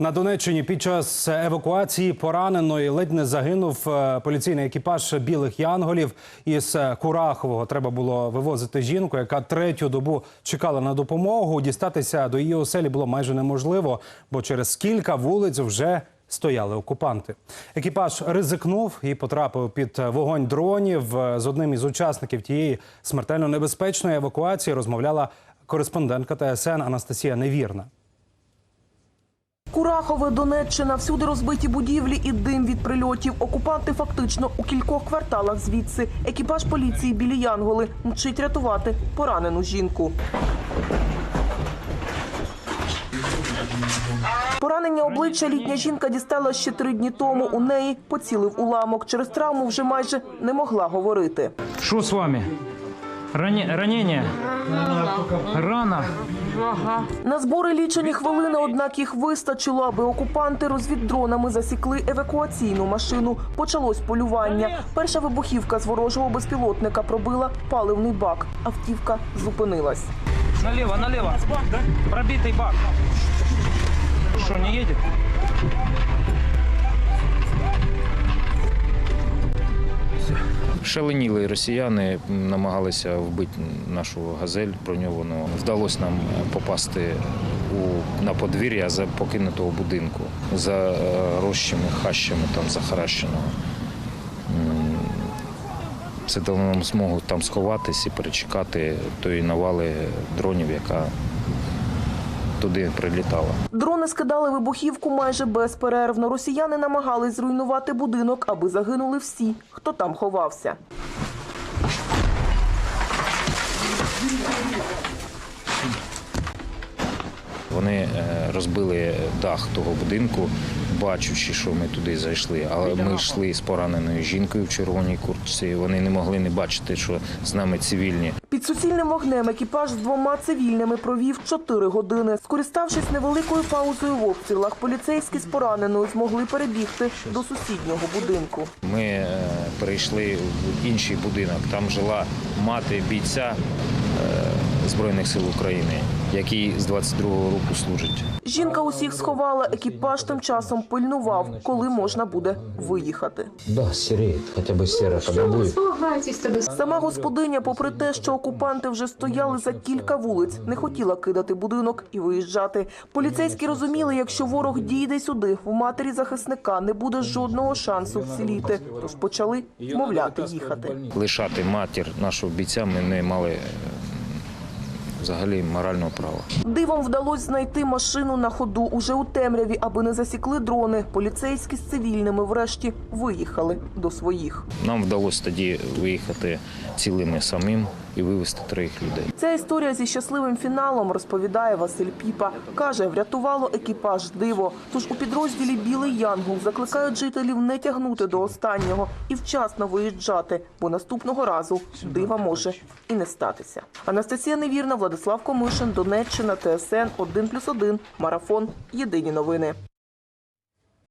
На Донеччині під час евакуації пораненої ледь не загинув е, поліційний екіпаж білих янголів із е, Курахового. Треба було вивозити жінку, яка третю добу чекала на допомогу. Дістатися до її оселі було майже неможливо, бо через кілька вулиць вже стояли окупанти. Екіпаж ризикнув і потрапив під вогонь дронів. Е, З одним із учасників тієї смертельно небезпечної евакуації розмовляла кореспондентка ТСН Анастасія Невірна. Курахове, Донеччина, всюди розбиті будівлі і дим від прильотів. Окупанти фактично у кількох кварталах звідси. Екіпаж поліції білі Янголи мчить рятувати поранену жінку. Поранення обличчя літня жінка дістала ще три дні тому. У неї поцілив уламок. Через травму вже майже не могла говорити. Что с вами? Ране- ранение? Рана? На збори лічені хвилини, однак їх вистачило, аби окупанти розвіддронами засікли евакуаційну машину. Почалось полювання. Перша вибухівка з ворожого безпілотника пробила паливний бак. Автівка зупинилась. Налево, налево. Пробитый бак. Что, не едет? Шаленіли росіяни намагалися вбити нашу газель броньовану. Вдалося нам попасти у, на подвір'я за покинутого будинку за е, рощами, хащами там захаращеного. Це дало нам змогу там сховатись і перечекати тої навали дронів, яка туди прилітала. Дрони скидали вибухівку майже безперервно. Росіяни намагались зруйнувати будинок, аби загинули всі, хто там ховався. Вони е, розбили дах того будинку, бачучи, що ми туди зайшли. Але ми йшли з пораненою жінкою в червоній куртці. Вони не могли не бачити, що з нами цивільні. Під суцільним вогнем екіпаж з двома цивільними провів 4 години. Скориставшись невеликою паузою в обстрілах, поліцейські з пораненою змогли перебігти до сусіднього будинку. Ми е, перейшли в інший будинок. Там жила мати бійця Збройних сил України, який з 22-го року служить. Жінка усіх сховала, екіпаж тим часом пильнував, коли можна буде виїхати. Да, сереет, хотя бы серо, когда будет. Сама господиня, попри те, що окупанти вже стояли за кілька вулиць, не хотіла кидати будинок і виїжджати. Поліцейські розуміли, якщо ворог дійде сюди, в матері захисника не буде жодного шансу вціліти. Тож почали вмовляти їхати. Лишати матір нашого бійця ми не мали е, взагалі морального права. Дивом вдалося знайти машину на ходу уже у темряві, аби не засікли дрони. Поліцейські з цивільними врешті виїхали до своїх. Нам вдалося тоді виїхати цілими самим і вивезти троїх людей. Ця історія зі щасливим фіналом розповідає Василь Піпа. Каже, врятувало екіпаж диво. Тож у підрозділі Білий Янгол закликають жителів не тягнути до останнього і вчасно виїжджати, бо наступного разу дива може і не статися. Анастасія Невірна, Владислав Комишин, Донеччина, ТСН 1+,1, Марафон. Єдині новини.